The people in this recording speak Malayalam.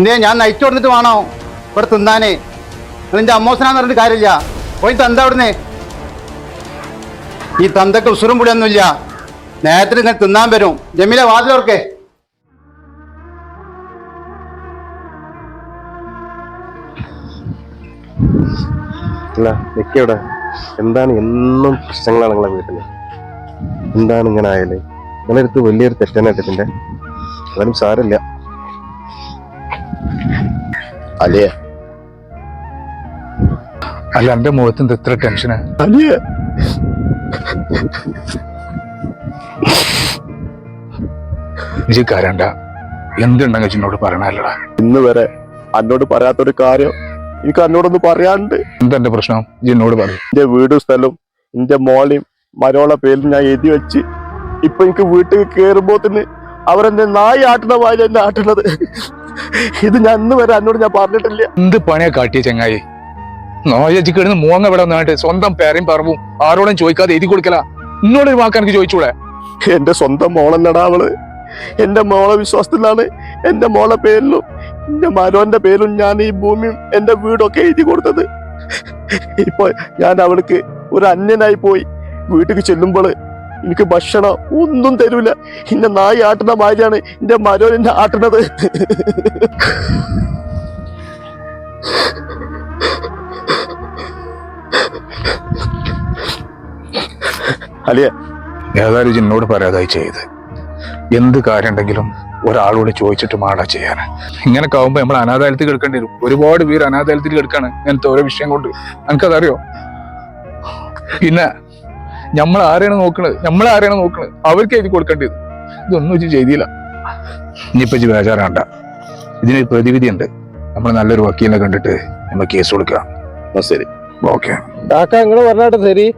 ഇന്നേ ഞാൻ നയിച്ചു കൊടുത്തിട്ട് വേണോ? ഇവിടെ തിന്നാനേ. നിന്റെ അമ്മോസനാന്ന് പറഞ്ഞിട്ട് കാര്യമില്ല. പോയി തന്ത അവിടുന്ന്. ഈ തന്തക്ക് ഉസുറും പുളിയൊന്നുമില്ല. നേരത്തിന് ഇങ്ങനെ തിന്നാൻ വരും. ജമീല വാതിലോർക്കേ അല്ല എന്താണ് എന്നും പ്രശ്നങ്ങളാണ് നിങ്ങളെ വീട്ടിൽ എന്താണ് ഇങ്ങനെ ആയാലേ? നിങ്ങളെടുത്ത് വലിയൊരു തെറ്റാനായിട്ട് ഇട്ടിട്ടുണ്ട് എന്നാലും സാരമില്ല. അല്ലേ അല്ല എന്റെ മുഖത്ത് എന്താ ഇത്ര ടെൻഷന് അലിയ. ഇജി കരണ്ട. എന്തുണ്ടെങ്കിൽ എന്നോട് പറയണല്ലടാ ഇന്ന് വരെ എന്നോട് പറയാത്തൊരു കാര്യം എനിക്ക് എന്നോടൊന്ന് പറയാണ്ട് എന്താ എന്റെ പ്രശ്നം? ഇജി എന്നോട് പറയും. എന്റെ വീടും സ്ഥലവും എന്റെ മോളെയും മരോളെ പേരിൽ ഞാൻ എഴുതി വെച്ച് ഇപ്പൊ എനിക്ക് വീട്ടിൽ കേറുമ്പോത്തിന് അവരെന്നെ നായി ആട്ടുന്ന മാതിരി എന്നെ ആട്ടുന്നത്? ഇത് ഞാൻ ഇന്ന് വരെ എന്നോട് ഞാൻ പറഞ്ഞിട്ടില്ല. എന്ത് പണിയാ കാട്ടിയ ചങ്ങായി? നോയച്ചി കിടന്ന് മൂങ്ങ ഇവിടെ വന്നിട്ട് സ്വന്തം പേരയും പറവും ആരോടും ചോദിക്കാതെ എഴുതി കൊടുക്കല. എന്നോടൊരു വാക്ക് എനിക്ക് ചോദിച്ചൂടെ? എന്റെ സ്വന്തം മോളല്ലടാ അവൾ. എന്റെ മോളെ വിശ്വാസത്തിലാണ് എന്റെ മോളെ പേരിലും എന്റെ മരോന്റെ പേരിലും ഞാൻ ഈ ഭൂമിയും എന്റെ വീടൊക്കെ എഴുതി കൊടുത്തത്. ഇപ്പൊ ഞാൻ അവൾക്ക് ഒരു അന്യനായി പോയി വീട്ടിൽ ചെല്ലുമ്പോൾ എനിക്ക് ഭക്ഷണം ഒന്നും തരൂല. എന്റെ നായ ആട്ടുന്ന മാതിരിയാണ് എന്റെ മരോൻ എന്നെ ആട്ടുന്നത്. അലിയ ഏതായാലും എന്നോട് പറയാതായി ചെയ്ത്. എന്ത് കാര്യം ഉണ്ടെങ്കിലും ഒരാളോട് ചോദിച്ചിട്ട് മാടാ ചെയ്യാൻ? ഇങ്ങനൊക്കെ ആവുമ്പോ നമ്മൾ അനാഥാലയത്തിൽ കിടക്കേണ്ടി വരും. ഒരുപാട് പേര് അനാഥാലയത്തിൽ കിടക്കാണ് ഇങ്ങനത്തെ ഓരോ വിഷയം കൊണ്ട്. എനിക്കതറിയോ പിന്നെ നമ്മൾ ആരെയാണ് നോക്കണത്? നമ്മൾ ആരെയാണ് നോക്കണത്? അവർക്ക് എഴുതി കൊടുക്കേണ്ടത് ഇതൊന്നും ഇജ്ജ് ചെയ്തില്ല. ഇനിയിപ്പോ ബേജാറാണ്ട ഇതിന് പ്രതിവിധി ഉണ്ട് നമ്മൾ നല്ലൊരു വക്കീലിനെ കണ്ടിട്ട് നമ്മൾ കേസ് കൊടുക്കാം. ശരി. ഓക്കെ. കാക്ക നിങ്ങൾ പറഞ്ഞാട്ടെ ശരി?